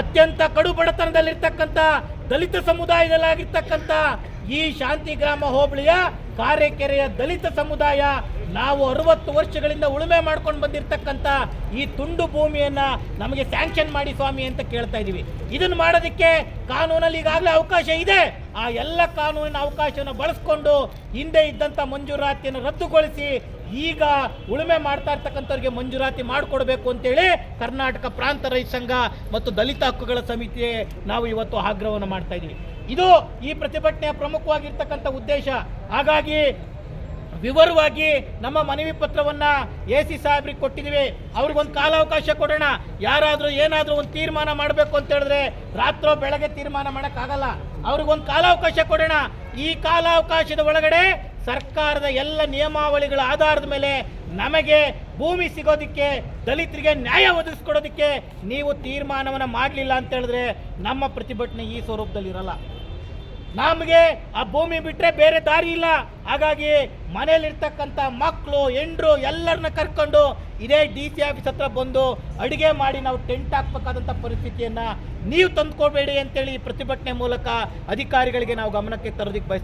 ಅತ್ಯಂತ ಕಡು ಬಡತನದಲ್ಲಿರ್ತಕ್ಕಂಥ ದಲಿತ ಸಮುದಾಯದಲ್ಲಾಗಿರ್ತಕ್ಕಂಥ ಈ ಶಾಂತಿ ಗ್ರಾಮ ಹೋಬಳಿಯ ಕಾರೆಕೆರೆಯ ದಲಿತ ಸಮುದಾಯ ನಾವು ಅರವತ್ತು ವರ್ಷಗಳಿಂದ ಉಳುಮೆ ಮಾಡ್ಕೊಂಡು ಬಂದಿರತಕ್ಕಂಥ ಈ ತುಂಡು ಭೂಮಿಯನ್ನ ನಮಗೆ ಸ್ಯಾಂಕ್ಷನ್ ಮಾಡಿ ಸ್ವಾಮಿ ಅಂತ ಕೇಳ್ತಾ ಇದ್ದೀವಿ. ಇದನ್ನು ಮಾಡೋದಕ್ಕೆ ಕಾನೂನಲ್ಲಿ ಈಗಾಗಲೇ ಅವಕಾಶ ಇದೆ. ಆ ಎಲ್ಲ ಕಾನೂನಿನ ಅವಕಾಶವನ್ನು ಬಳಸ್ಕೊಂಡು ಹಿಂದೆ ಇದ್ದಂಥ ಮಂಜೂರಾತಿಯನ್ನು ರದ್ದುಗೊಳಿಸಿ ಈಗ ಉಳುಮೆ ಮಾಡ್ತಾ ಇರ್ತಕ್ಕಂಥವ್ರಿಗೆ ಮಂಜೂರಾತಿ ಮಾಡಿಕೊಡ್ಬೇಕು ಅಂತೇಳಿ ಕರ್ನಾಟಕ ಪ್ರಾಂತ ರೈತ ಸಂಘ ಮತ್ತು ದಲಿತ ಹಕ್ಕುಗಳ ಸಮಿತಿ ನಾವು ಇವತ್ತು ಆಗ್ರಹವನ್ನು ಮಾಡ್ತಾ ಇದ್ದೀವಿ. ಇದು ಈ ಪ್ರತಿಭಟನೆಯ ಪ್ರಮುಖವಾಗಿರ್ತಕ್ಕಂಥ ಉದ್ದೇಶ. ಹಾಗಾಗಿ ವಿವರವಾಗಿ ನಮ್ಮ ಮನವಿ ಪತ್ರವನ್ನ ಎ ಸಿ ಸಾಹೇಬ್ರಿಗೆ ಕೊಟ್ಟಿದ್ದೀವಿ. ಅವ್ರಿಗೊಂದು ಕಾಲಾವಕಾಶ ಕೊಡೋಣ. ಯಾರಾದರೂ ಏನಾದರೂ ಒಂದು ತೀರ್ಮಾನ ಮಾಡಬೇಕು ಅಂತ ಹೇಳಿದ್ರೆ ರಾತ್ರೋ ಬೆಳಗ್ಗೆ ತೀರ್ಮಾನ ಮಾಡೋಕ್ಕಾಗಲ್ಲ. ಅವ್ರಿಗೊಂದು ಕಾಲಾವಕಾಶ ಕೊಡೋಣ. ಈ ಕಾಲಾವಕಾಶದ ಒಳಗಡೆ ಸರ್ಕಾರದ ಎಲ್ಲ ನಿಯಮಾವಳಿಗಳ ಆಧಾರದ ಮೇಲೆ ನಮಗೆ ಭೂಮಿ ಸಿಗೋದಕ್ಕೆ, ದಲಿತರಿಗೆ ನ್ಯಾಯ ಒದಗಿಸ್ಕೊಡೋದಕ್ಕೆ ನೀವು ತೀರ್ಮಾನವನ್ನು ಮಾಡಲಿಲ್ಲ ಅಂತ ಹೇಳಿದ್ರೆ ನಮ್ಮ ಪ್ರತಿಭಟನೆ ಈ ಸ್ವರೂಪದಲ್ಲಿ ಇರಲ್ಲ. ನಮಗೆ ಆ ಭೂಮಿ ಬಿಟ್ಟರೆ ಬೇರೆ ದಾರಿ ಇಲ್ಲ. ಹಾಗಾಗಿ ಮನೇಲಿರ್ತಕ್ಕಂಥ ಮಕ್ಕಳು ಹೆಂಡ್ರು ಎಲ್ಲರನ್ನ ಕರ್ಕೊಂಡು ಇದೇ ಡಿ ಸಿ ಆಫೀಸ್ ಹತ್ರ ಬಂದು ಅಡುಗೆ ಮಾಡಿ ನಾವು ಟೆಂಟ್ ಹಾಕ್ಬೇಕಾದಂಥ ಪರಿಸ್ಥಿತಿಯನ್ನು ನೀವು ತಂದುಕೊಡ್ಬೇಡಿ ಅಂತೇಳಿ ಈ ಪ್ರತಿಭಟನೆ ಮೂಲಕ ಅಧಿಕಾರಿಗಳಿಗೆ ನಾವು ಗಮನಕ್ಕೆ ತರೋದಕ್ಕೆ ಬಯಸ್ತೀವಿ.